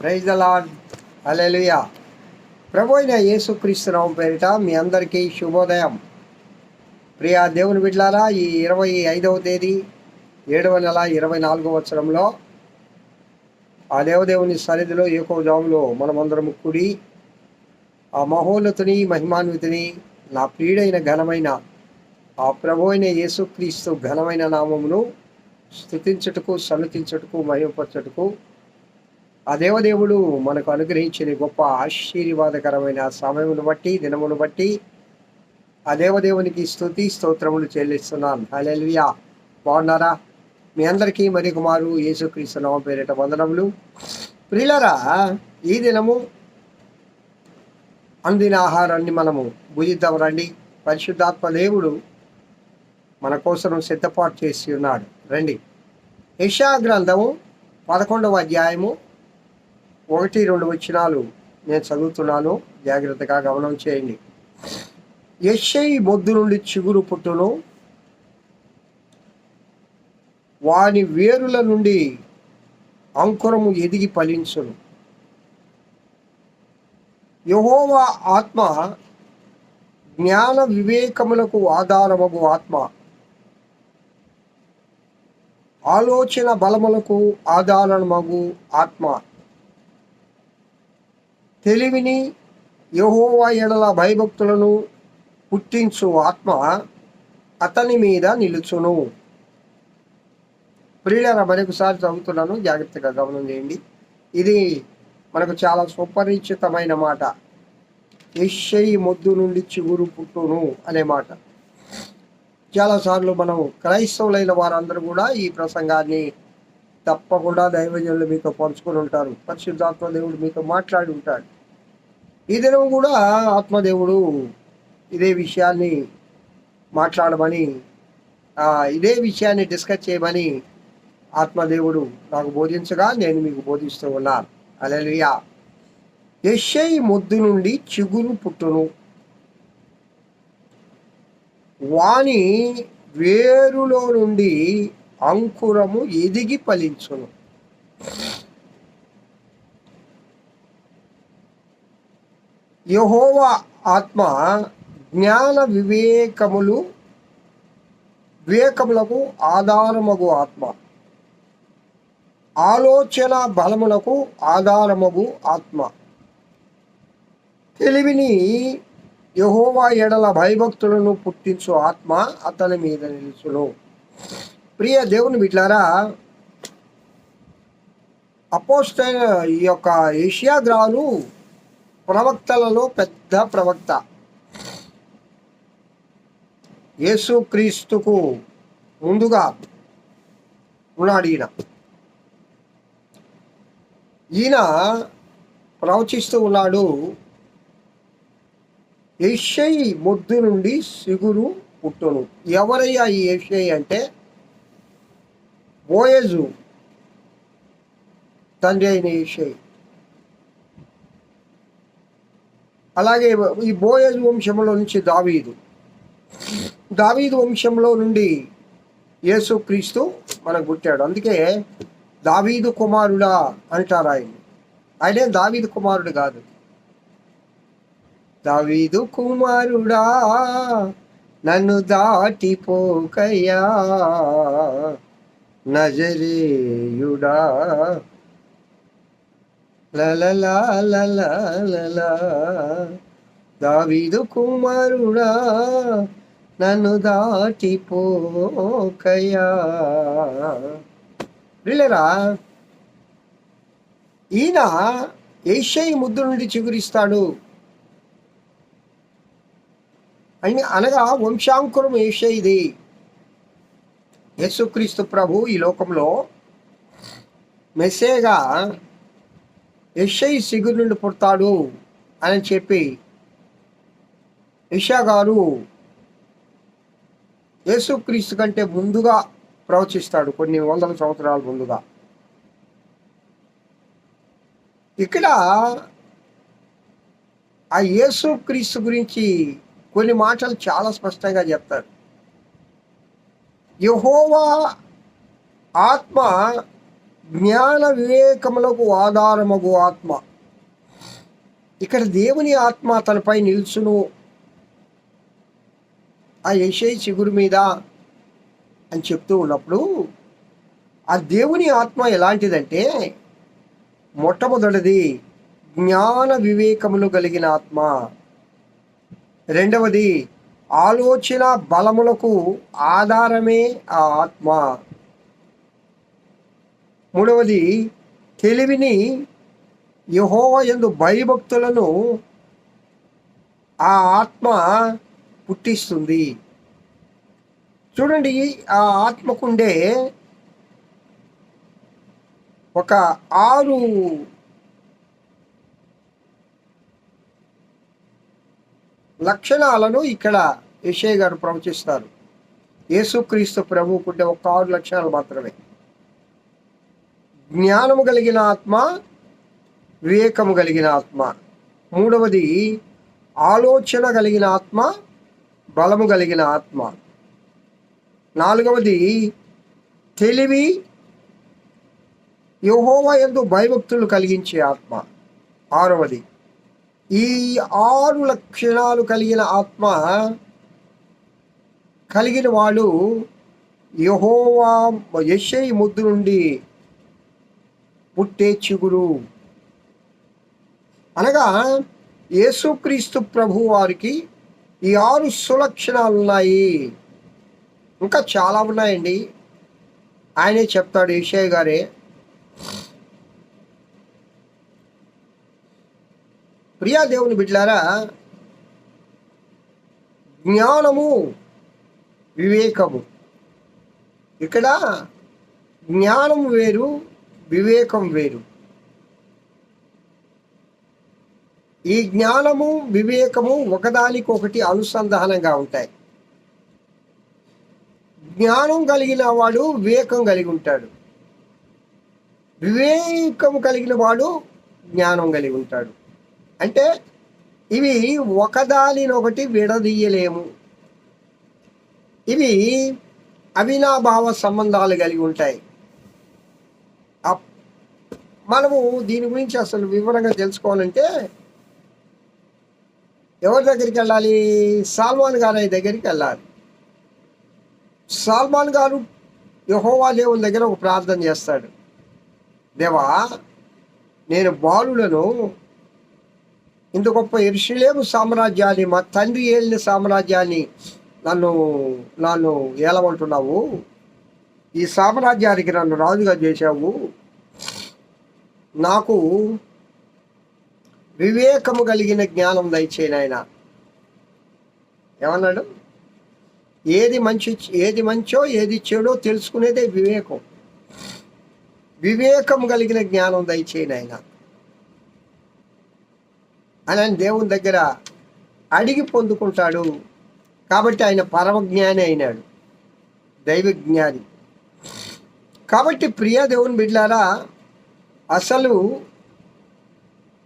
Praise the hallelujah ప్రభు అయిన యేసుక్రీస్తునామం పేరిట మీ అందరికీ శుభోదయం. ప్రియా దేవుని బిడ్లారా ఈ ఇరవై ఐదవ తేదీ ఏడవ నెల ఇరవై నాలుగవ వచ్చరంలో ఆ దేవదేవుని సన్నిధిలో ఏకో జాములో మనమందరం కూడి ఆ మహోన్నతుని మహిమాన్వితుని నా ప్రియుడైన ఘనమైన ఆ ప్రభు అయిన యేసుక్రీస్తు ఘనమైన నామమును స్థుతించుటకు సన్నతించుటకు మహిమపరచుటకు ఆ దేవదేవుడు మనకు అనుగ్రహించిన గొప్ప ఆశీర్వాదకరమైన సమయమును బట్టి దినమును బట్టి ఆ దేవదేవునికి స్థుతి స్తోత్రములు చెల్లిస్తున్నాను హలెల్వియా బాగున్నారా? మీ అందరికీ మరి కుమారు యేసుక్రీస్తు నామ పేరిట వందనములు. ప్రియులరా ఈ దినము అందిన ఆహారాన్ని మనము భుజిద్దాం రండి. పరిశుద్ధాత్మ దేవుడు మన కోసం సిద్ధపాటు చేసి ఉన్నాడు. రండి. యశా గ్రంథము పదకొండవ అధ్యాయము ఒకటి రెండు వచ్చినాలు నేను చదువుతున్నాను. జాగ్రత్తగా గమనం చేయండి. ఎస్ఐ బొద్దు నుండి చిగురు పుట్టును. వాని వేరుల నుండి అంకురము ఎదిగి ఫలించును. యహోవా ఆత్మ జ్ఞాన వివేకములకు ఆధారమగు ఆత్మ. ఆలోచన బలములకు ఆధారమగు ఆత్మ. తెలివిని యహోవా ఎడల భయభక్తులను పుట్టించు ఆత్మ అతని మీద నిలుచును. ప్రియులరా మరొకసారి చదువుతున్నాను. జాగ్రత్తగా గమనం చేయండి. ఇది మనకు చాలా సుపరిచితమైన మాట. యశ్షయి మొద్దు నుండి చిగురు పుట్టును అనే మాట. చాలాసార్లు మనం క్రైస్తవులైన వారందరూ కూడా ఈ ప్రసంగాన్ని తప్పకుండా దైవజనులు మీతో పంచుకొని ఉంటారు. పరిశుద్ధాత్మ దేవుడు మీతో మాట్లాడి ఉంటాడు. ఈ దినం కూడా ఆత్మదేవుడు ఇదే విషయాన్ని మాట్లాడమని ఇదే విషయాన్ని డిస్కస్ చేయమని ఆత్మదేవుడు నాకు బోధించగా నేను మీకు బోధిస్తూ ఉన్నాను అలెలుయా యశై ముద్దు నుండి చిగురు పుట్టును. వాణి వేరులో నుండి అంకురము ఎదిగి ఫలించును. యహోవా ఆత్మ జ్ఞాన వివేకములు వివేకములకు ఆధారమగు ఆత్మ. ఆలోచన బలములకు ఆధారమగు ఆత్మ. తెలివిని యహోవా ఎడల భయభక్తులను పుట్టించు ఆత్మ అతని మీద నిలుచును. ప్రియ దేవుని బిడ్లారా అపోస్టైన ఈ యొక్క ఏషియా గ్రాలు ప్రవక్తలలో పెద్ద ప్రవక్త. యేసుక్రీస్తుకు ముందుగా ఉన్నాడు ఈయన. ఈయన ప్రవచిస్తూ ఉన్నాడు ఏషై మొద్దు నుండి సిగురు పుట్టును. ఎవరయ్యా ఈ ఏషై అంటే? బోయజు తండ్రి అయిన ఏషయి అలాగే ఈ బోయజు వంశంలో నుంచి దావీదు. దావీదు వంశంలో నుండి యేసుక్రీస్తు మనకు పుట్టాడు. అందుకే దావీదు కుమారుడా అంటారు ఆయన. ఆయనే దావీదు కుమారుడు కాదు. దావీదు కుమారుడా నన్ను దాటిపోకయ్యా. నజరేయుడా లలలా దావీదు కుమారుడా నన్ను దాటిపోకయా వీళ్ళరా ఈయన ఏషయి ముద్దు నుండి చిగురిస్తాడు. అని అనగా వంశాంకురం ఏషైది యేసుక్రీస్తు ప్రభు ఈ లోకంలో మెస్సేగా యెషయి సిగురు నుండి పుడతాడు అని చెప్పి ఇషా గారు యేసుక్రీస్తు కంటే ముందుగా ప్రవచిస్తాడు కొన్ని వందల సంవత్సరాల ముందుగా. ఇక్కడ ఆ యేసుక్రీస్తు గురించి కొన్ని మాటలు చాలా స్పష్టంగా చెప్తారు. యహోవా ఆత్మ జ్ఞాన వివేకములకు ఆధారమగు ఆత్మ. ఇక్కడ దేవుని ఆత్మ తనపై నిల్చును. ఆ యశై చిగురు మీద అని చెప్తూ ఉన్నప్పుడు ఆ దేవుని ఆత్మ ఎలాంటిదంటే మొట్టమొదటిది జ్ఞాన వివేకములు కలిగిన ఆత్మ. రెండవది ఆలోచన బలములకు ఆధారమే ఆ ఆత్మ. మూడవది తెలివిని యహోవ ఎందు భయభక్తులను ఆ ఆత్మ పుట్టిస్తుంది. చూడండి ఆ ఆత్మకుండే ఒక ఆరు లక్షణాలను ఇక్కడ యశయ్య గారు ప్రవచిస్తారు. యేసుక్రీస్తు ప్రభువుకుంటే ఒక ఆరు లక్షణాలు మాత్రమే. జ్ఞానము కలిగిన ఆత్మ వివేకము కలిగిన ఆత్మ. మూడవది ఆలోచన కలిగిన ఆత్మ బలము కలిగిన ఆత్మ. నాలుగవది తెలివి యహోవ ఎందు భయభక్తులు కలిగించే ఆత్మ. ఆరవది ఈ ఆరు లక్షణాలు కలిగిన ఆత్మ కలిగిన వాడు యహోవా యశై ముద్దు నుండి పుట్టే చిగురు. అనగా యేసుక్రీస్తు ప్రభు వారికి ఈ ఆరు సులక్షణాలు ఉన్నాయి. ఇంకా చాలా ఉన్నాయండి. ఆయనే చెప్తాడు ఈషయ్య గారే ప్రియా దేవుని బిడ్లారా జ్ఞానము వివేకము. ఇక్కడ జ్ఞానం వేరు వివేకం వేరు. ఈ జ్ఞానము వివేకము ఒకదానికొకటి అనుసంధానంగా ఉంటాయి. జ్ఞానం కలిగిన వాడు వివేకం కలిగి ఉంటాడు. వివేకం కలిగిన వాడు జ్ఞానం కలిగి ఉంటాడు. అంటే ఇవి ఒకదానినొకటి విడదీయలేము. ఇవి అవినాభావ సంబంధాలు కలిగి ఉంటాయి. అప్- మనము దీని గురించి అసలు వివరంగా తెలుసుకోవాలంటే ఎవరి దగ్గరికి వెళ్ళాలి? సాల్మాన్ గారి దగ్గరికి వెళ్ళాలి. సాల్మాన్ గారు యహోవా దేవుని దగ్గర ఒక ప్రార్థన చేస్తాడు. దేవా నేను బాలులను ఇంత గొప్ప ఎరుషులేము సామ్రాజ్యాన్ని మా తండ్రి ఏలిన సామ్రాజ్యాన్ని నన్ను నన్ను ఏలమంటున్నావు? ఈ సామ్రాజ్యానికి నన్ను రాజుగా చేశావు? నాకు వివేకము కలిగిన జ్ఞానం దయచేయను ఆయన ఏమన్నాడు? ఏది మంచి ఏది మంచో ఏది చెడో తెలుసుకునేదే వివేకం. వివేకం కలిగిన జ్ఞానం దయచేయను ఆయన అని ఆయన దేవుని దగ్గర అడిగి పొందుకుంటాడు. కాబట్టి ఆయన పరమజ్ఞాని అయినాడు. దైవ జ్ఞాని కాబట్టి ప్రియ దేవుని బిడ్లారా అసలు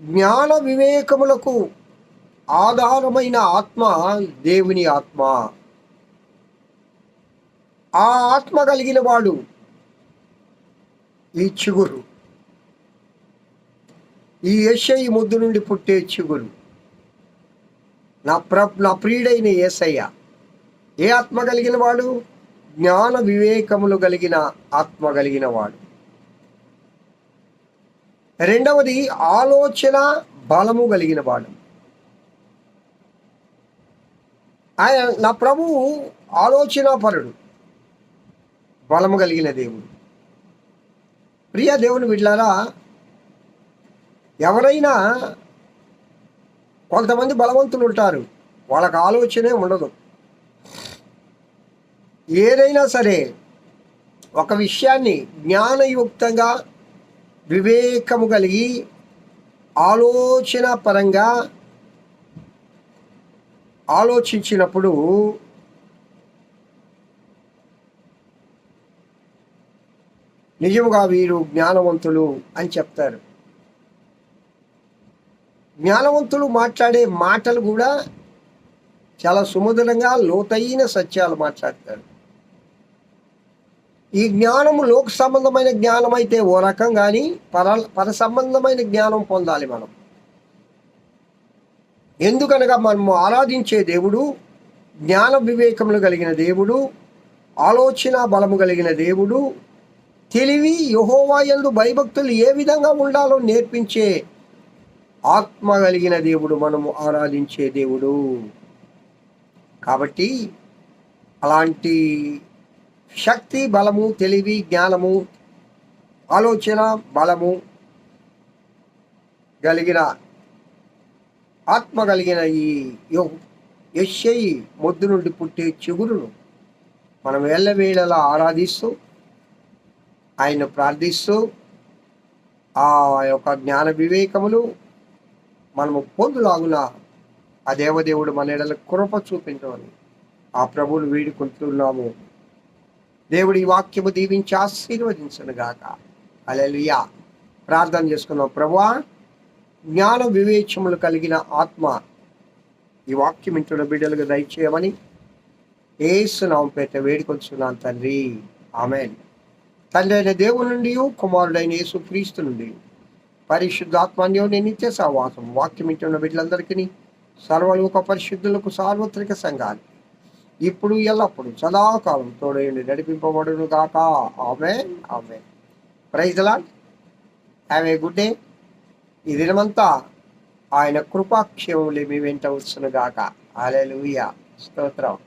జ్ఞాన వివేకములకు ఆధారమైన ఆత్మ దేవుని ఆత్మ. ఆ ఆత్మ కలిగిన వాడు ఈ చిగురు. ఈ యశయి ముద్దు నుండి పుట్టే చిగురు. నా ప్ర నా ప్రియుడైన ఏసయ్య ఏ ఆత్మ కలిగిన వాడు? జ్ఞాన వివేకములు కలిగిన ఆత్మ కలిగిన వాడు. రెండవది ఆలోచన బలము కలిగిన వాడు. ఆయన నా ప్రభువు ఆలోచన పరుడు బలము కలిగిన దేవుడు. ప్రియ దేవుని విడ్లారా ఎవరైనా కొంతమంది బలవంతులు ఉంటారు. వాళ్ళకి ఆలోచనే ఉండదు. ఏదైనా సరే ఒక విషయాన్ని జ్ఞానయుక్తంగా వివేకము కలిగి ఆలోచన పరంగా ఆలోచించినప్పుడు నిజముగా వీరు జ్ఞానవంతులు అని చెప్తారు. జ్ఞానవంతులు మాట్లాడే మాటలు కూడా చాలా సుమధురంగా లోతైన సత్యాలు మాట్లాడతాడు ఈ జ్ఞానము లోక సంబంధమైన జ్ఞానం అయితే ఓ రకం కానీ పర పర సంబంధమైన జ్ఞానం పొందాలి మనం. ఎందుకనగా మనము ఆరాధించే దేవుడు జ్ఞాన వివేకములు కలిగిన దేవుడు ఆలోచన బలము కలిగిన దేవుడు తెలివి యహోవాయందు భయభక్తులు ఏ విధంగా ఉండాలో నేర్పించే ఆత్మ కలిగిన దేవుడు మనము ఆరాధించే దేవుడు. కాబట్టి అలాంటి శక్తి బలము తెలివి జ్ఞానము ఆలోచన బలము కలిగిన ఆత్మ కలిగిన ఈ యశ్యయి మొద్దు నుండి పుట్టే చిగురును మనం ఎల్లవేళలా ఆరాధిస్తూ ఆయన ప్రార్థిస్తూ ఆ యొక్క జ్ఞాన వివేకములు మనము పొందులాగున ఆ దేవదేవుడు మన ఎడల కృప చూపించమని ఆ ప్రభువును వేడుకుంటున్నాము. దేవుడి ఈ వాక్యము దీవించి ఆశీర్వదించను గాక. అలెలియా ప్రార్థన చేసుకున్నాం ప్రభువా జ్ఞాన వివేచములు కలిగిన ఆత్మ ఈ వాక్యం ఇంట్లో బిడ్డలకు దయచేయమని ఏసునామం పేట వేడుకొచ్చున్నాను తండ్రి. ఆమెన్. తండ్రి అయిన దేవుడి నుండి కుమారుడైన యేసు క్రీస్తు నుండి పరిశుద్ధాత్మాన్యోని నిత్య సహవాసం. వాక్యం ఇంటున్న బిడ్డలందరికీ సర్వలోక పరిశుద్ధులకు సార్వత్రిక సంఘాలు. ఇప్పుడు ఎల్లప్పుడు సదాకాలం తోడేయండి నడిపింపబడును గాక. ఆమె ఆమె praise lord have a good day. ఈ దినమంతా ఆయన కృపాక్షేమములు మీ వెంట వచ్చును గాక. అలెలుయ స్తోత్రం.